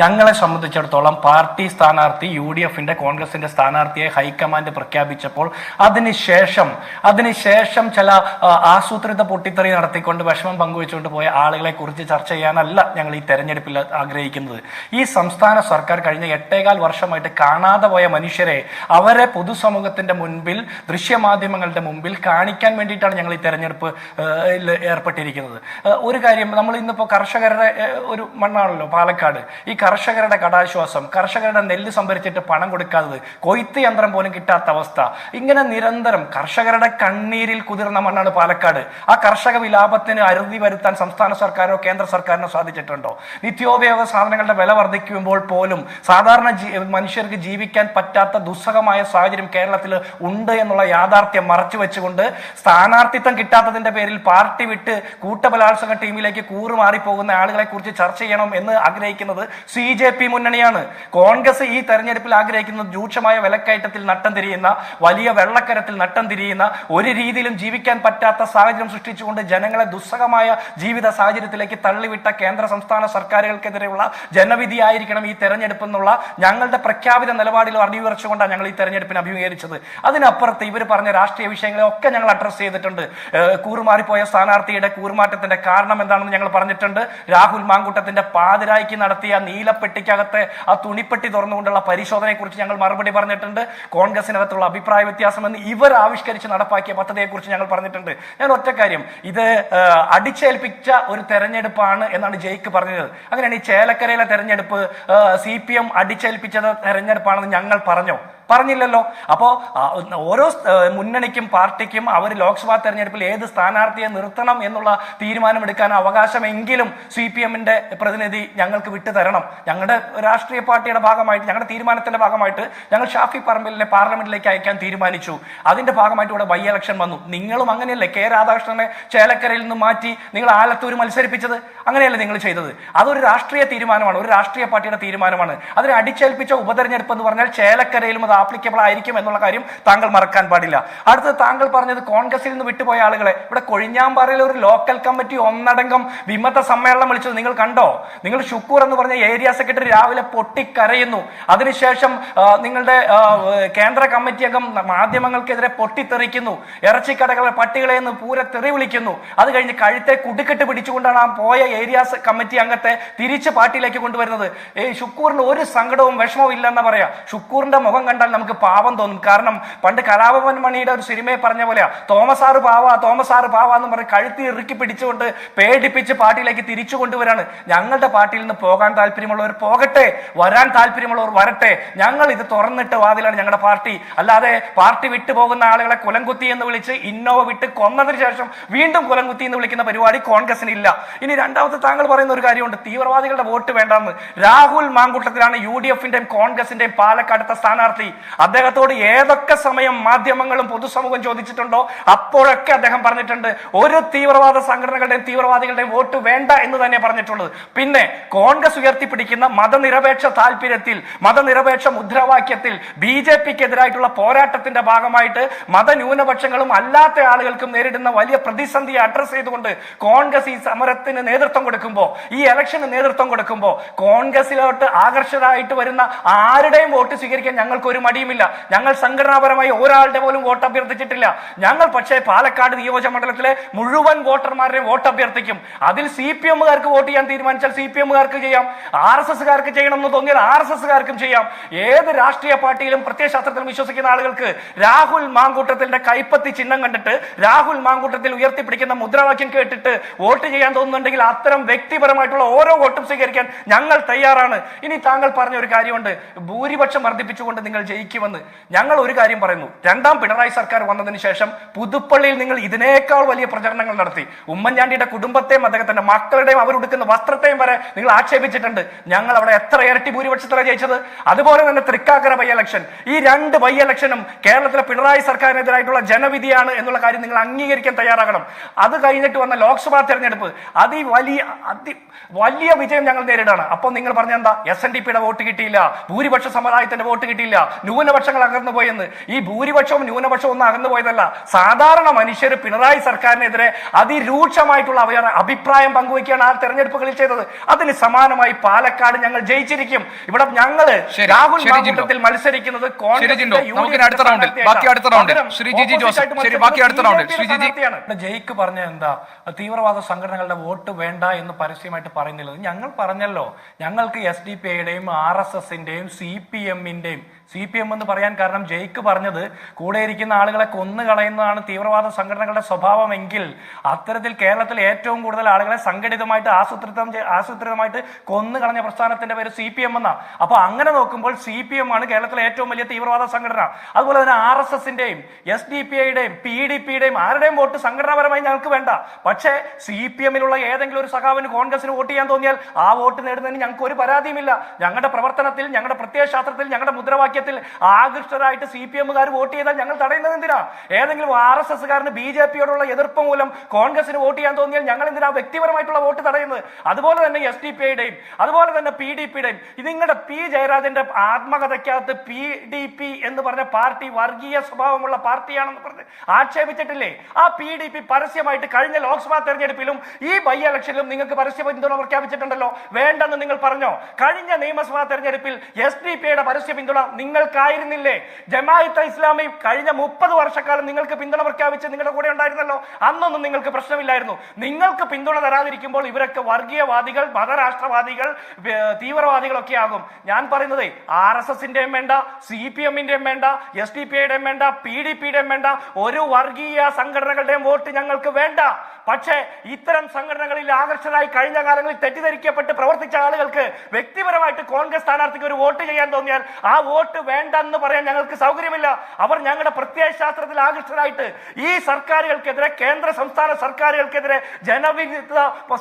ഞങ്ങളെ സംബന്ധിച്ചിടത്തോളം പാർട്ടി സ്ഥാനാർത്ഥി യു ഡി എഫിന്റെ കോൺഗ്രസിന്റെ സ്ഥാനാർത്ഥിയെ ഹൈക്കമാൻഡ് പ്രഖ്യാപിച്ചപ്പോൾ അതിനുശേഷം അതിനുശേഷം ചില ആസൂത്രിത പൊട്ടിത്തെറി നടത്തിക്കൊണ്ട് വിഷമം പങ്കുവെച്ചുകൊണ്ട് പോയ ആളുകളെ കുറിച്ച് ചർച്ച ചെയ്യാനല്ല ഞങ്ങൾ ഈ തെരഞ്ഞെടുപ്പിൽ ആഗ്രഹിക്കുന്നത്. ഈ സംസ്ഥാന സർക്കാർ കഴിഞ്ഞ എട്ടേകാൽ വർഷമായിട്ട് കാണാതെ പോയ മനുഷ്യരെ അവരെ പൊതുസമൂഹത്തിന്റെ മുൻപിൽ ദൃശ്യമാധ്യമങ്ങളുടെ മുമ്പിൽ കാണിക്കാൻ വേണ്ടിയിട്ടാണ് ഞങ്ങൾ ഈ തെരഞ്ഞെടുപ്പ് ഏർപ്പെട്ടിരിക്കുന്നത്. ഒരു കാര്യം നമ്മൾ ഇന്നിപ്പോ കർഷകരുടെ ഒരു മണ്ണാണല്ലോ പാലക്കാട്. ഈ കർഷകരുടെ കടാശ്വാസം കർഷകരുടെ നെല്ല് സംഭരിച്ചിട്ട് പണം കൊടുക്കാത്തത് കൊയ്ത്ത് യന്ത്രം പോലും കിട്ടാത്ത അവസ്ഥ. ഇങ്ങനെ നിരന്തരം കർഷകരുടെ കണ്ണീരിൽ കുതിർന്ന മണ്ണാണ് പാലക്കാട്. ആ കർഷക വിലാപത്തിന് അരുതി വരുത്താൻ സംസ്ഥാന സർക്കാരോ കേന്ദ്ര സർക്കാരിനോ സാധിച്ചിട്ടുണ്ടോ? നിത്യോപയോഗ സാധനങ്ങളുടെ വില വർദ്ധിക്കുമ്പോൾ പോലും സാധാരണ മനുഷ്യർക്ക് ജീവിക്കാൻ പറ്റാത്ത ദുസ്സഹമായ സാഹചര്യം കേരളത്തിൽ ഉണ്ട് എന്നുള്ള യാഥാർത്ഥ്യം മറച്ചു വെച്ചുകൊണ്ട് സ്ഥാനാർത്ഥിത്വം കിട്ടാത്തതിന്റെ പേരിൽ പാർട്ടി വിട്ട് കൂട്ടബലാത്സംഗ ടീമിലേക്ക് കൂറുമാറി പോകുന്ന ആളുകളെ കുറിച്ച് ചർച്ച ചെയ്യണം എന്ന് ആഗ്രഹിക്കുന്നത് സി ജെ പി മുന്നണിയാണ്. കോൺഗ്രസ് ഈ തെരഞ്ഞെടുപ്പിൽ ആഗ്രഹിക്കുന്നത് രൂക്ഷമായ വിലക്കയറ്റത്തിൽ നട്ടം തിരിയുന്ന വലിയ വെള്ളക്കരത്തിൽ നട്ടം തിരിയുന്ന ഒരു രീതിയിലും ജീവിക്കാൻ പറ്റാത്ത സാഹചര്യം സൃഷ്ടിച്ചുകൊണ്ട് ജനങ്ങളെ ദുസ്സഹമായ ജീവിത സാഹചര്യത്തിലേക്ക് തള്ളിവിട്ട കേന്ദ്ര സംസ്ഥാന സർക്കാരുകൾക്കെതിരെയുള്ള ജനവിധിയായിരിക്കണം ഈ തെരഞ്ഞെടുപ്പ് എന്നുള്ള ഞങ്ങളുടെ പ്രഖ്യാപിത നിലപാടിൽ അടിയുറച്ചുകൊണ്ടാണ് ഞങ്ങൾ ഈ തെരഞ്ഞെടുപ്പിനെ അഭിമുഖീകരിച്ചത്. അതിനപ്പുറത്ത് ഇവർ പറഞ്ഞ രാഷ്ട്രീയ വിഷയങ്ങളെ ഒക്കെ ഞങ്ങൾ അഡ്രസ്സ് ചെയ്തിട്ടുണ്ട്. കൂറുമാറിപ്പോയ സ്ഥാനാർത്ഥിയുടെ കൂറുമാറ്റത്തിന്റെ കാരണം എന്താണെന്ന് ഞങ്ങൾ പറഞ്ഞിട്ടുണ്ട്. രാഹുൽ മാങ്കൂട്ടത്തിന്റെ പാതിരായ്ക്ക് നടത്തിയ നീലപ്പെട്ടിക്കകത്തെ ആ തുണിപ്പെട്ടി തുറന്നുകൊണ്ടുള്ള പരിശോധനയെക്കുറിച്ച് ഞങ്ങൾ മറുപടി പറഞ്ഞിട്ടുണ്ട്. കോൺഗ്രസിനകത്തുള്ള അഭിപ്രായ വ്യത്യാസമെന്ന് ഇവർ ആവിഷ്കരിച്ച് നടപ്പാക്കിയ പദ്ധതിയെക്കുറിച്ച് ഞങ്ങൾ പറഞ്ഞിട്ടുണ്ട്. ഞാൻ ഒറ്റ കാര്യം ഇത് അടിച്ചേൽപ്പിച്ച ഒരു തെരഞ്ഞെടുപ്പാണ് എന്നാണ് ജയ്ക്ക് പറഞ്ഞത്. അങ്ങനെയാണ് ഈ ചേലക്കരയിലെ തെരഞ്ഞെടുപ്പ് സി പി എം അടിച്ചേൽപ്പിച്ചത് തെരഞ്ഞെടുപ്പാണെന്ന് ഞങ്ങൾ പറഞ്ഞോ? പറഞ്ഞില്ലല്ലോ. അപ്പോ ഓരോ മുന്നണിക്കും പാർട്ടിക്കും അവർ ലോക്സഭാ തെരഞ്ഞെടുപ്പിൽ ഏത് സ്ഥാനാർത്ഥിയെ നിർത്തണം എന്നുള്ള തീരുമാനമെടുക്കാൻ അവകാശമെങ്കിലും സി പി എമ്മിന്റെ പ്രതിനിധി ഞങ്ങൾക്ക് വിട്ടു തരണം ഞങ്ങളുടെ രാഷ്ട്രീയ പാർട്ടിയുടെ ഭാഗമായിട്ട് ഞങ്ങളുടെ തീരുമാനത്തിന്റെ ഭാഗമായിട്ട് ഞങ്ങൾ ഷാഫി പറമ്പിലിനെ പാർലമെന്റിലേക്ക് അയക്കാൻ തീരുമാനിച്ചു. അതിന്റെ ഭാഗമായിട്ട് ഇവിടെ ബൈ ഇലക്ഷൻ വന്നു. നിങ്ങളും അങ്ങനെയല്ലേ കെ രാധാകൃഷ്ണനെ ചേലക്കരയിൽ നിന്ന് മാറ്റി നിങ്ങൾ ആലത്തൂർ മത്സരിപ്പിച്ചത്? അങ്ങനെയല്ലേ നിങ്ങൾ ചെയ്തത്? അതൊരു രാഷ്ട്രീയ തീരുമാനമാണ് ഒരു രാഷ്ട്രീയ പാർട്ടിയുടെ തീരുമാനമാണ്. അതിനെ അടിച്ചേൽപ്പിച്ച ഉപതെരഞ്ഞെടുപ്പ് എന്ന് പറഞ്ഞാൽ ചേലക്കരയിലും അത് ആപ്ലിക്കബിൾ ആയിരിക്കും എന്നുള്ള കാര്യം താങ്കൾ മറക്കാൻ പാടില്ല. അടുത്തത് താങ്കൾ പറഞ്ഞത് കോൺഗ്രസിൽ നിന്ന് വിട്ടുപോയ ആളുകളെ. ഇവിടെ കൊഴിഞ്ഞാമ്പാറയിൽ ഒരു ലോക്കൽ കമ്മിറ്റി ഒന്നടങ്കം വിമത സമ്മേളനം വിളിച്ചത് നിങ്ങൾ കണ്ടോ? നിങ്ങൾ ഷുക്കൂർ എന്ന് പറഞ്ഞ ഏരിയ സെക്രട്ടറി രാവിലെ പൊട്ടിക്കരയുന്നു. അതിനുശേഷം നിങ്ങളുടെ കേന്ദ്ര കമ്മിറ്റി അംഗം മാധ്യമങ്ങൾക്കെതിരെ പൊട്ടിത്തെറിക്കുന്നു. ഇറച്ചിക്കടകളെ പട്ടികളെ എന്ന് പൂര തെറി വിളിക്കുന്നു. അത് കഴിഞ്ഞ് കഴുത്തെ കുടുക്കെട്ട് പിടിച്ചുകൊണ്ടാണ് ആ പോയ ഏരിയ കമ്മിറ്റി അംഗത്തെ തിരിച്ച് പാർട്ടിയിലേക്ക് കൊണ്ടുവരുന്നത്. ഷുക്കൂറിന് ഒരു സങ്കടവും വിഷമവും ഇല്ലെന്ന് പറയാം. ഷുക്കൂറിന്റെ മുഖം കണ്ടാൽ നമുക്ക് പാവം തോന്നും. കാരണം പണ്ട് കലാഭവൻ മണിയുടെ ഒരു സിനിമയെ പറഞ്ഞ പോലെയാ തോമസ് ആറ് പാവ തോമസ് ആറ് പാവ എന്ന് പറഞ്ഞ് കഴുത്തി ഇറുക്കി പിടിച്ചുകൊണ്ട് പേടിപ്പിച്ച് പാർട്ടിയിലേക്ക് തിരിച്ചു കൊണ്ടുവരാണ്. ഞങ്ങളുടെ പാർട്ടിയിൽ നിന്ന് പോകാൻ താല്പര്യമുള്ളവർ പോകട്ടെ വരാൻ താല്പര്യമുള്ളവർ വരട്ടെ. ഞങ്ങൾ ഇത് തുറന്നിട്ട് വാതിലാണ് ഞങ്ങളുടെ പാർട്ടി. അല്ലാതെ പാർട്ടി വിട്ടു പോകുന്ന ആളുകളെ കുലംകുത്തി എന്ന് വിളിച്ച് ഇന്നോവ വിട്ട് കൊന്നതിന് ശേഷം വീണ്ടും കുലംകുത്തി എന്ന് വിളിക്കുന്ന പരിപാടി കോൺഗ്രസിന് ഇല്ല ഇനി രണ്ടാമത്തെ താങ്കൾ പറയുന്ന ഒരു കാര്യമുണ്ട്. തീവ്രവാദികളുടെ വോട്ട് വേണ്ടെന്ന്. രാഹുൽ മാങ്കൂട്ടത്തിലാണ് യു ഡി എഫിന്റെയും കോൺഗ്രസിന്റെയും പാലക്കാടത്തെ സ്ഥാനാർത്ഥി. അദ്ദേഹത്തോട് ഏതൊക്കെ സമയം മാധ്യമങ്ങളും പൊതുസമൂഹം ചോദിച്ചിട്ടുണ്ടോ അപ്പോഴൊക്കെ അദ്ദേഹം പറഞ്ഞിട്ടുണ്ട് ഒരു തീവ്രവാദ സംഘടനകളുടെയും തീവ്രവാദികളുടെയും വോട്ട് വേണ്ട എന്ന് തന്നെ പറഞ്ഞിട്ടുള്ളത്. പിന്നെ കോൺഗ്രസ് ഉയർത്തിപ്പിടിക്കുന്ന മതനിരപേക്ഷ താല്പര്യത്തിൽ മതനിരപേക്ഷ മുദ്രാവാക്യത്തിൽ ബി ജെ പിക്ക് എതിരായിട്ടുള്ള പോരാട്ടത്തിന്റെ ഭാഗമായിട്ട് മതന്യൂനപക്ഷങ്ങളും അല്ലാത്ത ആളുകൾക്കും നേരിടുന്ന വലിയ പ്രതിസന്ധിയെ അഡ്രസ് ചെയ്തുകൊണ്ട് കോൺഗ്രസ് ഈ സമരത്തിന് നേതൃത്വം കൊടുക്കുമ്പോൾ ഈ ഇലക്ഷന് നേതൃത്വം കൊടുക്കുമ്പോൾ കോൺഗ്രസിലോട്ട് ആകർഷകരായിട്ട് വരുന്ന ആരുടെയും വോട്ട് സ്വീകരിക്കാൻ ഞങ്ങൾക്ക് ഒരു മടിയുമില്ല ഞങ്ങൾ സംഘടനാപരമായി ഒരാളുടെ പോലും വോട്ട് അഭ്യർത്ഥിച്ചിട്ടില്ല. ഞങ്ങൾ പക്ഷേ പാലക്കാട് നിയോജക മണ്ഡലത്തിലെ മുഴുവൻ വോട്ടർമാരുടെയും വോട്ട് അഭ്യർത്ഥിക്കും. അതിൽ സി പി എമ്മുകാർക്ക് വോട്ട് ചെയ്യാൻ തീരുമാനിച്ചാൽ സി പി എമ്മുകാർക്ക് ചെയ്യാം. ആർ എസ് എസ്കാർക്ക് ചെയ്യണം എന്ന് തോന്നിയാൽ ആർ എസ് എസ്കാർക്കും ചെയ്യാം. ഏത് രാഷ്ട്രീയ പാർട്ടിയിലും പ്രത്യയശാസ്ത്രത്തിലും വിശ്വസിക്കുന്ന ആളുകൾക്ക് രാഹുൽ മാങ്കൂട്ടത്തിന്റെ കൈപ്പത്തി ചിഹ്നം കണ്ടിട്ട് രാഹുൽ മാങ്കൂട്ടത്തിൽ ഉയർത്തിപ്പിടിക്കുന്ന മുദ്രാവാക്യം കേട്ടിട്ട് വോട്ട് ചെയ്യാൻ തോന്നുന്നുണ്ടെങ്കിൽ അത്തരം വ്യക്തിപരമായിട്ടുള്ള ഓരോ വോട്ടും സ്വീകരിക്കാൻ ഞങ്ങൾ തയ്യാറാണ്. ഇനി താങ്കൾ പറഞ്ഞ ഒരു കാര്യമുണ്ട്. ഭൂരിപക്ഷം വർദ്ധിപ്പിച്ചുകൊണ്ട് നിങ്ങൾ ജയിക്കുമെന്ന് ഞങ്ങൾ ഒരു കാര്യം പറയുന്നു. രണ്ടാം പിണറായി സർക്കാർ വന്നതിന് ശേഷം പുതുപ്പള്ളിയിൽ നിങ്ങൾ ഇതിനേക്കാൾ വലിയ പ്രചരണങ്ങൾ നടത്തി. ഉമ്മൻചാണ്ടിയുടെ കുടുംബത്തെയും അദ്ദേഹത്തിന്റെ മക്കളുടെയും അവരുടുക്കുന്ന വസ്ത്രത്തെയും വരെ നിങ്ങൾ ആക്ഷേപിച്ചിട്ടുണ്ട്. ഞങ്ങൾ അവിടെ എത്ര ഇരട്ടി ഭൂരിപക്ഷത്തിലാണ് ജയിച്ചത്? അതുപോലെ തന്നെ തൃക്കാക്കര ബൈ ഇലക്ഷൻ ഈ രണ്ട് ബൈ ഇലക്ഷനും കേരളത്തിലെ പിണറായി സർക്കാരിനെതിരായിട്ടുള്ള ജനവിധിയാണ് എന്നുള്ള കാര്യം നിങ്ങൾ അംഗീകരിക്കാൻ തയ്യാറാകണം. അത് കഴിഞ്ഞിട്ട് വന്ന ലോക്സഭാ തെരഞ്ഞെടുപ്പ്. അതി വലിയ അതി വലിയ വിജയം ഞങ്ങൾ നേരിടാണ്. അപ്പോൾ നിങ്ങൾ പറഞ്ഞ എന്താ? എസ് എൻ ഡി പിയുടെ വോട്ട് കിട്ടിയില്ല. ഭൂരിപക്ഷ സമുദായത്തിന്റെ വോട്ട് കിട്ടിയില്ല. ന്യൂനപക്ഷങ്ങൾ അകന്നു പോയെന്ന്. ഈ ഭൂരിപക്ഷവും ന്യൂനപക്ഷവും ഒന്നും അകന്നു പോയതല്ല. സാധാരണ മനുഷ്യർ പിണറായി സർക്കാരിനെതിരെ അതിരൂക്ഷമായിട്ടുള്ള അവർ അഭിപ്രായം പങ്കുവയ്ക്കുകയാണ് ആ തെരഞ്ഞെടുപ്പുകളിൽ ചെയ്തത്. അതിന് സമാനമായി പാലക്കാട് ഞങ്ങൾ ജയിച്ചിരിക്കും. ഇവിടെ ഞങ്ങൾ രാഹുൽ ഗാന്ധി മാങ്കൂട്ടത്തിൽ മത്സരിക്കുന്നത്. ജയിക്ക് പറഞ്ഞ എന്താ? തീവ്രവാദ സംഘടനകളുടെ വോട്ട് വേണ്ട എന്ന് പരസ്യമായിട്ട് പറയുന്നില്ല. ഞങ്ങൾ പറഞ്ഞല്ലോ. ഞങ്ങൾക്ക് എസ് ഡി പി ഐയുടെയും ആർ എസ് എസിന്റെയും സി പി എമ്മിന്റെയും സി പി എം എന്ന് പറയാൻ കാരണം ജയ്ക്ക് പറഞ്ഞത് കൂടെ ഇരിക്കുന്ന ആളുകളെ കൊന്നു കളയുന്നതാണ് തീവ്രവാദ സംഘടനകളുടെ സ്വഭാവമെങ്കിൽ അത്തരത്തിൽ കേരളത്തിൽ ഏറ്റവും കൂടുതൽ ആളുകളെ സംഘടിതമായിട്ട് ആസൂത്രിതം ആസൂത്രിതമായിട്ട് കൊന്നു കളഞ്ഞ പ്രസ്ഥാനത്തിന്റെ പേര് സി പി എം അപ്പൊ അങ്ങനെ നോക്കുമ്പോൾ സി പി എം ആണ് കേരളത്തിലെ ഏറ്റവും വലിയ തീവ്രവാദ സംഘടന. അതുപോലെ തന്നെ ആർ എസ് എസിന്റെയും എസ് ഡി പി ഐയുടെയും പി ഡി പിയുടെയും ആരുടെയും വോട്ട് സംഘടനാപരമായി ഞങ്ങൾക്ക് വേണ്ട. പക്ഷേ സി പി എമ്മിലുള്ള ഏതെങ്കിലും ഒരു സഖാവിന് കോൺഗ്രസിന് വോട്ട് ചെയ്യാൻ തോന്നിയാൽ ആ വോട്ട് നേടുന്നതിന് ഞങ്ങൾക്ക് ഒരു പരാതിയുമില്ല. ഞങ്ങളുടെ പ്രവർത്തനത്തിൽ ഞങ്ങളുടെ പ്രത്യയശാസ്ത്രത്തിൽ ഞങ്ങളുടെ മുദ്രാവാക്യത്തിൽ ആകൃഷ്ടരായിട്ട് സി പി എമ്മുകാർ വോട്ട് ചെയ്താൽ ഞങ്ങൾ തടയുന്നത് എന്തിനാ? ഏതെങ്കിലും ആർ എസ് എസ്സുകാരന് ബി ജെ പിയോടുള്ള എതിർപ്പ് മൂലം കോൺഗ്രസിന് വോട്ട് ചെയ്യാൻ തോന്നിയാൽ ഞങ്ങൾ എന്തിനാ വ്യക്തിപരമായിട്ടുള്ള വോട്ട് തടയുന്നത്? അതുപോലെ തന്നെ എസ് ഡി പി ഐയുടെയും അതുപോലെ തന്നെ പി ഡി പിയുടെയും. നിങ്ങളുടെ പി ജയരാജന്റെ ആത്മകഥയ്ക്കകത്ത് പി ഡി പി എന്ന് പറഞ്ഞ പാർട്ടി വർഗീയ സ്വഭാവമുള്ള പാർട്ടിയാണെന്ന് പറഞ്ഞ് ആക്ഷേപിച്ചിട്ടില്ലേ? ആ പി ഡി പി പരസ്യമായിട്ട് കഴിഞ്ഞ ലോക്സഭാ തെരഞ്ഞെടുപ്പിലും ഈ ബൈ ഇലക്ഷനിലും നിങ്ങൾക്ക് പരസ്യ പിന്തുണ പ്രഖ്യാപിച്ചിട്ടുണ്ടല്ലോ. വേണ്ടെന്ന് നിങ്ങൾ പറഞ്ഞോ? കഴിഞ്ഞ നിയമസഭാ തെരഞ്ഞെടുപ്പിൽ എസ് ഡി പിയുടെ പരസ്യ പിന്തുണ നിങ്ങൾക്കായിരുന്നില്ലേ? ജമാഅത്തെ ഇസ്ലാമി കഴിഞ്ഞ മുപ്പത് വർഷക്കാലം നിങ്ങൾക്ക് പിന്തുണ പ്രഖ്യാപിച്ച് നിങ്ങളുടെ കൂടെ ഉണ്ടായിരുന്നല്ലോ? അന്നൊന്നും നിങ്ങൾക്ക് പ്രശ്നമില്ലായിരുന്നു. നിങ്ങൾക്ക് പിന്തുണ തരാതിരിക്കുമ്പോൾ ഇവരൊക്കെ വർഗീയവാദികൾ മതരാഷ്ട്രവാദികൾ തീവ്രവാദികളൊക്കെ ആകും. ഞാൻ പറയുന്നത് ആർ എസ് എസിന്റെയും വേണ്ട സി പി എമ്മിന്റെയും വേണ്ട എസ് ഡി പി യുടെയും വേണ്ട പി ഡി പിയുടെയും വേണ്ട ഒരു വർഗീയ സംഘടനകളുടെയും വോട്ട് ഞങ്ങൾക്ക് വേണ്ട. പക്ഷേ ഇത്തരം സംഘടനകളിൽ ആകർഷകരായി കഴിഞ്ഞ കാലങ്ങളിൽ തെറ്റിദ്ധരിക്കപ്പെട്ട് പ്രവർത്തിച്ച ആളുകൾക്ക് വ്യക്തിപരമായിട്ട് കോൺഗ്രസ് സ്ഥാനാർത്ഥിക്ക് ഒരു വോട്ട് ചെയ്യാൻ തോന്നിയാൽ ആ വോട്ട് വേണ്ടെന്ന് പറയാൻ ഞങ്ങൾക്ക് സൗകര്യമില്ല. അവർ ഞങ്ങളുടെ പ്രത്യയശാസ്ത്രത്തിൽ ആകർഷകരായിട്ട് ഈ സർക്കാരുകൾക്കെതിരെ കേന്ദ്ര സംസ്ഥാന സർക്കാരുകൾക്കെതിരെ ജനവിരുദ്ധ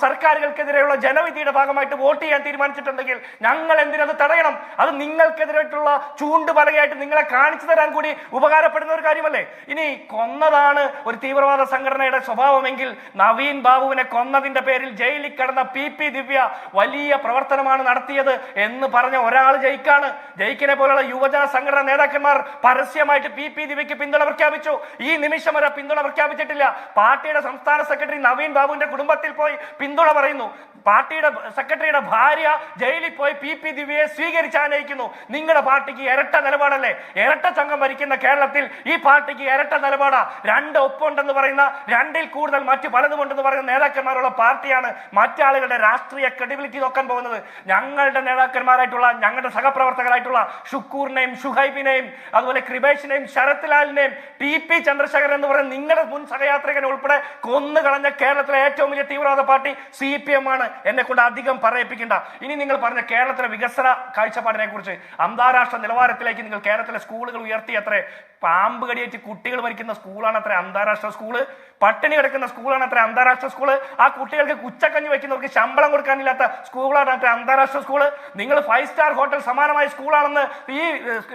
സർക്കാരുകൾക്കെതിരെയുള്ള ജനവിധിയുടെ ഭാഗമായിട്ട് വോട്ട് ചെയ്യാൻ തീരുമാനിച്ചിട്ടുണ്ടെങ്കിൽ ഞങ്ങൾ എന്തിനത് തടയണം? അത് നിങ്ങൾക്കെതിരായിട്ടുള്ള ചൂണ്ടുപലകയായിട്ട് നിങ്ങളെ കാണിച്ചു തരാൻ കൂടി ഉപകാരപ്പെടുന്ന ഒരു കാര്യമല്ലേ? ഇനി കൊന്നതാണ് ഒരു തീവ്രവാദ സംഘടനയുടെ സ്വഭാവമെങ്കിൽ നവീൻ ബാബുവിനെ കൊന്നതിന്റെ പേരിൽ ജയിലിൽ കിടന്ന പി പി ദിവ്യ വലിയ പ്രവർത്തനമാണ് നടത്തിയത് എന്ന് പറഞ്ഞ ഒരാൾ ജയിക്കാണ്. ജയിക്കിനെ പോലുള്ള യുവജന സംഘടന നേതാക്കന്മാർ പരസ്യമായിട്ട് പി പി ദിവ്യക്ക് പിന്തുണ പ്രഖ്യാപിച്ചു. ഈ നിമിഷം വരെ പിന്തുണ പ്രഖ്യാപിച്ചിട്ടില്ല. പാർട്ടിയുടെ സംസ്ഥാന സെക്രട്ടറി നവീൻ ബാബുവിന്റെ കുടുംബത്തിൽ പോയി പിന്തുണ പറയുന്നു. പാർട്ടിയുടെ സെക്രട്ടറിയുടെ ഭാര്യ ജയിലിൽ പോയി പി പി ദിവ്യയെ സ്വീകരിച്ച് ആനയിക്കുന്നു. നിങ്ങളുടെ പാർട്ടിക്ക് ഇരട്ട നിലപാടല്ലേ? ഇരട്ട സംഘം ഭരിക്കുന്ന കേരളത്തിൽ ഈ പാർട്ടിക്ക് ഇരട്ട നിലപാടാ. രണ്ട് ഒപ്പുണ്ടെന്ന് പറയുന്ന രണ്ടിൽ കൂടുതൽ മറ്റു പലതുമുണ്ടെന്ന് പറയുന്ന നേതാക്കന്മാരുള്ള പാർട്ടിയാണ് മറ്റാളുകളുടെ രാഷ്ട്രീയ ക്രെഡിബിലിറ്റി നോക്കാൻ പോകുന്നത്. ഞങ്ങളുടെ നേതാക്കന്മാരായിട്ടുള്ള ഞങ്ങളുടെ സഹപ്രവർത്തകരായിട്ടുള്ള ഷുക്കൂറിനെയും ഷുഹൈബിനെയും അതുപോലെ കൃപേഷിനെയും ശരത് ലാലിനെയും ടി പി ചന്ദ്രശേഖരൻ എന്ന് പറയുന്ന നിങ്ങളുടെ മുൻ സഹയാത്രികനെ ഉൾപ്പെടെ കൊന്നു കളഞ്ഞ കേരളത്തിലെ ഏറ്റവും വലിയ തീവ്രവാദ പാർട്ടി സി പി എം ആണ് എന്നെ കൊണ്ട് അധികം പറയിപ്പിക്കേണ്ട. ഇനി നിങ്ങൾ പറഞ്ഞ കേരളത്തിലെ വികസന കാഴ്ചപ്പാടിനെ കുറിച്ച് അന്താരാഷ്ട്ര നിലവാരത്തിലേക്ക് നിങ്ങൾ കേരളത്തിലെ സ്കൂളുകൾ ഉയർത്തി അത്രേ പാമ്പ് കടിയേറ്റ് കുട്ടികൾ മരിക്കുന്ന സ്കൂളാണ് അത്ര അന്താരാഷ്ട്ര സ്കൂൾ പട്ടിണി കിടക്കുന്ന സ്കൂളാണ് അത്ര അന്താരാഷ്ട്ര സ്കൂൾ. ആ കുട്ടികൾക്ക് കുച്ചക്കഞ്ഞ് വെക്കുന്നവർക്ക് ശമ്പളം കൊടുക്കാനില്ലാത്ത സ്കൂളാണ് അത്ര അന്താരാഷ്ട്ര സ്കൂൾ. നിങ്ങൾ ഫൈവ് സ്റ്റാർ ഹോട്ടൽ സമാനമായ സ്കൂളാണെന്ന് ഈ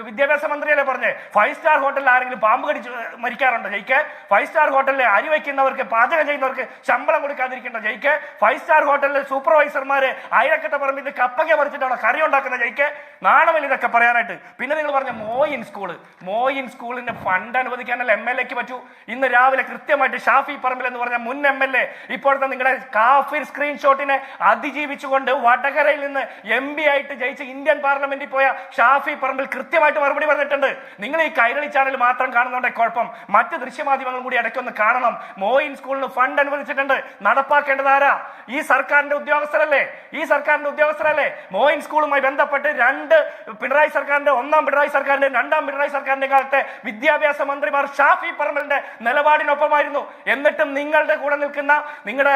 വിദ്യാഭ്യാസ മന്ത്രിയല്ലേ പറഞ്ഞേ? ഫൈവ് സ്റ്റാർ ഹോട്ടലിൽ ആരെങ്കിലും പാമ്പ് കടിച്ച് മരിക്കാറുണ്ടോ ജയിക്ക്? ഫൈവ് സ്റ്റാർ ഹോട്ടലിൽ അരി വയ്ക്കുന്നവർക്ക് പാചകം ചെയ്യുന്നവർക്ക് ശമ്പളം കൊടുക്കാതിരിക്കേണ്ട ജയിക്ക്? ഫൈവ് സ്റ്റാർ ഹോട്ടലിലെ സൂപ്പർവൈസർമാർ അയലക്കത്തെ പറമ്പിൽ നിന്ന് പറിച്ചിട്ടാണ് കറി ഉണ്ടാക്കുന്ന ജയിക്ക്? നാണമില്ല ഇതൊക്കെ പറയാനായിട്ട്. പിന്നെ നിങ്ങൾ പറഞ്ഞ മോയിൻ സ്കൂൾ മോയിൻ സ്കൂളിന്റെ ഫണ്ട് അനുവദിക്കാനല്ല എം എൽ എക്ക് പറ്റൂ. ഇന്ന് രാവിലെ കൃത്യമായിട്ട് ഷാഫി പറമ്പിൽ എന്ന് പറഞ്ഞ മുൻ എം എൽ എ ഇപ്പോഴത്തെ നിങ്ങളുടെ കാഫിർ സ്ക്രീൻഷോട്ടിനെ അതിജീവിച്ചുകൊണ്ട് വടകരയിൽ നിന്ന് എം പി ആയിട്ട് ജയിച്ച് ഇന്ത്യൻ പാർലമെന്റിൽ പോയ ഷാഫി പറമ്പിൽ കൃത്യമായിട്ട് മറുപടി പറഞ്ഞിട്ടുണ്ട്. നിങ്ങൾ ഈ കൈരളി ചാനൽ മാത്രം കാണുന്നതുകൊണ്ട് കുഴപ്പം. മറ്റ് ദൃശ്യമാധ്യമങ്ങളും കൂടി ഇടയ്ക്കൊന്ന് കാണണം. മോയിൻ സ്കൂളിന് ഫണ്ട് അനുവദിച്ചിട്ടുണ്ട്. നടപ്പാക്കേണ്ടത് ആരാ? ഈ സർക്കാരിന്റെ ഉദ്യോഗസ്ഥരല്ലേ? ഈ സർക്കാരിന്റെ ഉദ്യോഗസ്ഥരല്ലേ? മോയിൻ സ്കൂളുമായി ബന്ധപ്പെട്ട് രണ്ട് പിണറായി സർക്കാരിന്റെ ഒന്നാം പിണറായി സർക്കാരിന്റെ രണ്ടാം പിണറായി സർക്കാരിന്റെ കാലത്തെ വിദ്യാഭ്യാസ മന്ത്രിമാർ ഷാഫി പറമ്പലിന്റെ നിലപാടിനൊപ്പമായിരുന്നു. എന്നിട്ടും നിങ്ങളുടെ കൂടെ നിൽക്കുന്ന നിങ്ങളുടെ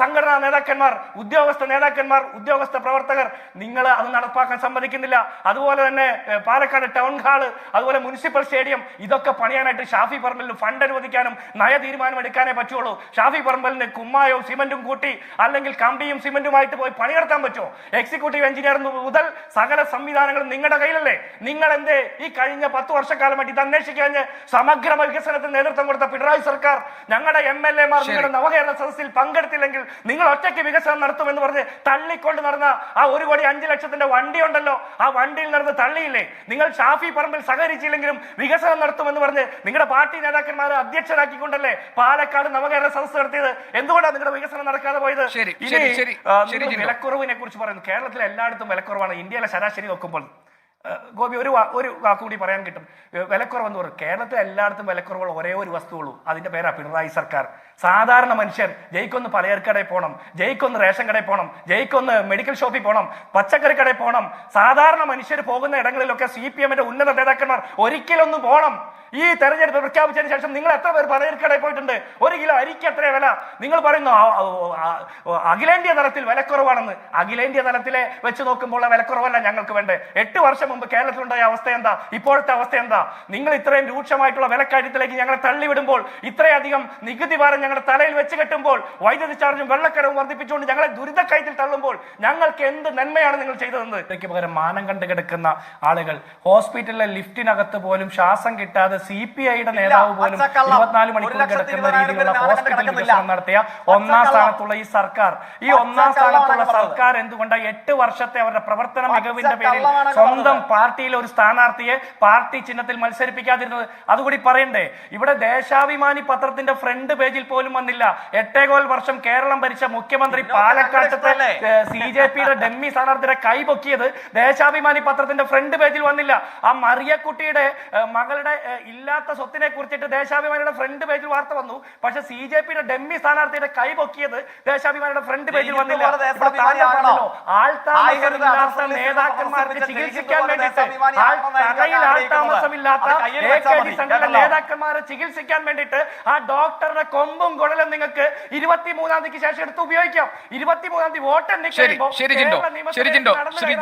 സംഘടനാ നേതാക്കന്മാർ ഉദ്യോഗസ്ഥ നേതാക്കന്മാർ ഉദ്യോഗസ്ഥ പ്രവർത്തകർ നിങ്ങൾ അത് നടപ്പാക്കാൻ സമ്മതിക്കുന്നില്ല. അതുപോലെ തന്നെ പാലക്കാട് ടൗൺ ഹാൾ അതുപോലെ മുനിസിപ്പൽ സ്റ്റേഡിയം ഇതൊക്കെ പണിയാനായിട്ട് ഷാഫി പറമ്പലിന് ഫണ്ട് അനുവദിക്കാനും നയ തീരുമാനം എടുക്കാനേ പറ്റുള്ളൂ. ഷാഫി പറമ്പലിന് കുമ്മായവും സിമന്റും കൂട്ടി അല്ലെങ്കിൽ കമ്പിയും സിമന്റുമായിട്ട് പോയി പണിയെടുത്താൻ പറ്റുമോ എക്സിക്യൂട്ടീവ് എഞ്ചിനീയർ മുതൽ സകല സംവിധാനങ്ങളും നിങ്ങളുടെ കയ്യിലല്ലേ? നിങ്ങൾ എന്തേ ഈ കഴിഞ്ഞ പത്ത് വർഷക്കാലമായിട്ട് ഇത് അന്വേഷിക്കാൻ സമഗ്ര വികസനത്തിന് നേതൃത്വം കൊടുത്ത പിണറായി സർക്കാർ ഞങ്ങളുടെ എം എൽ എമാർ. നിങ്ങളുടെ നവകേരള സദസ്സിൽ പങ്കെടുത്തില്ലെങ്കിൽ നിങ്ങൾ ഒറ്റയ്ക്ക് വികസനം നടത്തുമെന്ന് പറഞ്ഞ് തള്ളിക്കൊണ്ട് നടന്ന ആ ഒരു കോടി അഞ്ചു ലക്ഷത്തിന്റെ വണ്ടി ഉണ്ടല്ലോ ആ വണ്ടിയിൽ നടന്ന് തള്ളിയില്ലേ? നിങ്ങൾ ഷാഫി പറമ്പിൽ സഹകരിച്ചില്ലെങ്കിലും വികസനം നടത്തുമെന്ന് പറഞ്ഞ് നിങ്ങളുടെ പാർട്ടി നേതാക്കന്മാരെ അധ്യക്ഷരാക്കിക്കൊണ്ടല്ലേ പാലക്കാട് നവകേരള സദസ്സ് നടത്തിയത്? എന്തുകൊണ്ടാണ് നിങ്ങളുടെ വികസനം നടക്കാതെ പോയത്? ഇനി. വിലക്കുറവിനെ കുറിച്ച് പറയുന്നു. കേരളത്തിലെ എല്ലായിടത്തും വിലക്കുറവാണ്. ഇന്ത്യയിലെ ശരാശരി നോക്കുമ്പോൾ ഗോപി ഒരു ഒരു വാക്കുകൂടി പറയാൻ കിട്ടും. വിലക്കുറവെന്ന് പറയും കേരളത്തിൽ എല്ലായിടത്തും വിലക്കുറവ് ഒരേ ഒരു വസ്തുവുള്ളൂ. അതിന്റെ പേരാ പിണറായി സർക്കാർ. സാധാരണ മനുഷ്യർ ജയിക്കൊന്ന് പലചരക്കടയിൽ പോകണം ജയിക്കൊന്ന് റേഷൻ കടയിൽ പോകണം ജയിക്കൊന്ന് മെഡിക്കൽ ഷോപ്പിൽ പോകണം പച്ചക്കറി കടയിൽ പോകണം സാധാരണ മനുഷ്യർ പോകുന്ന ഇടങ്ങളിലൊക്കെ സി പി എമ്മിന്റെ ഉന്നത നേതാക്കന്മാർ ഒരിക്കലൊന്നും പോകണം ഈ തെരഞ്ഞെടുപ്പ് പ്രഖ്യാപിച്ചതിന് ശേഷം നിങ്ങൾ എത്ര പേർ പലചരക്കടയിൽ പോയിട്ടുണ്ട്? ഒരു കിലോ അരിക്ക് എത്ര വില? നിങ്ങൾ പറയുന്നു അഖിലേന്ത്യ തലത്തിൽ വിലക്കുറവാണെന്ന്. അഖിലേന്ത്യ തലത്തിലെ വെച്ച് നോക്കുമ്പോൾ വിലക്കുറവല്ല ഞങ്ങൾക്ക് വേണ്ടേ എട്ട് വർഷം മുമ്പ് കേരളത്തിലുണ്ടായ അവസ്ഥ എന്താ? ഇപ്പോഴത്തെ അവസ്ഥ എന്താ? നിങ്ങൾ ഇത്രയും രൂക്ഷമായിട്ടുള്ള വിലക്കയറ്റത്തിലേക്ക് ഞങ്ങളെ തള്ളിവിടുമ്പോൾ ഇത്രയധികം നികുതി ഭാരം ഞങ്ങളുടെ തലയിൽ വെച്ച് കെട്ടുമ്പോൾ വൈദ്യുതി ചാർജും വെള്ളക്കരവും വർദ്ധിപ്പിച്ചുകൊണ്ട് ഞങ്ങളെ ദുരിതക്കയത്തിൽ തള്ളുമ്പോൾ ഞങ്ങൾക്ക് എന്ത് നന്മയാണ് നിങ്ങൾ ചെയ്തതെന്ന്? പകരം മാനം കണ്ട് കിടക്കുന്ന ആളുകൾ ഹോസ്പിറ്റലിലെ ലിഫ്റ്റിനകത്ത് പോലും ശ്വാസം കിട്ടാതെ സി പി ഐയുടെ നേതാവ് പോലും ഇരുപത്തിനാല് മണിക്കൂർ കിടക്കുന്ന രീതിയിലുള്ള ഹോസ്പിറ്റൽ വികസനം നടത്തിയ ഒന്നാം സ്ഥാനത്തുള്ള ഈ സർക്കാർ. ഈ ഒന്നാം സ്ഥാനത്തുള്ള സർക്കാർ എന്തുകൊണ്ട് എട്ട് വർഷത്തെ അവരുടെ പ്രവർത്തന മികവിന്റെ പേരിൽ സ്വന്തം. പാർട്ടിയിലെ ഒരു സ്ഥാനാർത്ഥിയെ പാർട്ടി ചിഹ്നത്തിൽ മത്സരിപ്പിക്കാതിരുന്നത്? അതുകൂടി പറയണ്ടേ ഇവിടെ ദേശാഭിമാനി പത്രത്തിന്റെ ഫ്രണ്ട് പേജിൽ പോലും വന്നില്ല. എട്ടേകോൽ വർഷം കേരളം ഭരിച്ച മുഖ്യമന്ത്രി പാലക്കാട്ടത്തെ? സി ജെ പിയുടെ ഡെമ്മി സ്ഥാനാർത്ഥിയുടെ കൈ പൊക്കിയത് ദേശാഭിമാനി പത്രത്തിന്റെ ഫ്രണ്ട് പേജിൽ വന്നില്ല. ആ മറിയക്കുട്ടിയുടെ മകളുടെ ഇല്ലാത്ത സ്വത്തിനെ കുറിച്ചിട്ട് ദേശാഭിമാനിയുടെ ഫ്രണ്ട് പേജിൽ വാർത്ത വന്നു. പക്ഷെ സി ജെ പിയുടെ ഡെമ്മി സ്ഥാനാർത്ഥിയുടെ കൈ പൊക്കിയത് ദേശാഭിമാനിയുടെ ഫ്രണ്ട് പേജിൽ വന്നില്ല. ആൾത്താമസമില്ലാത്ത നേതാക്കന്മാർക്ക് ചികിത്സിക്കാൻ വേണ്ടിയിട്ട് തറയിൽ? നേതാക്കന്മാരെ ചികിത്സിക്കാൻ വേണ്ടിയിട്ട് ആ ഡോക്ടറുടെ കൊമ്പും കുടലും നിങ്ങൾക്ക് ഇരുപത്തിമൂന്നാം തീയതിക്ക് ശേഷം എടുത്ത് ഉപയോഗിക്കാം. ഇരുപത്തിമൂന്നാം തീയതി വോട്ട് ശരി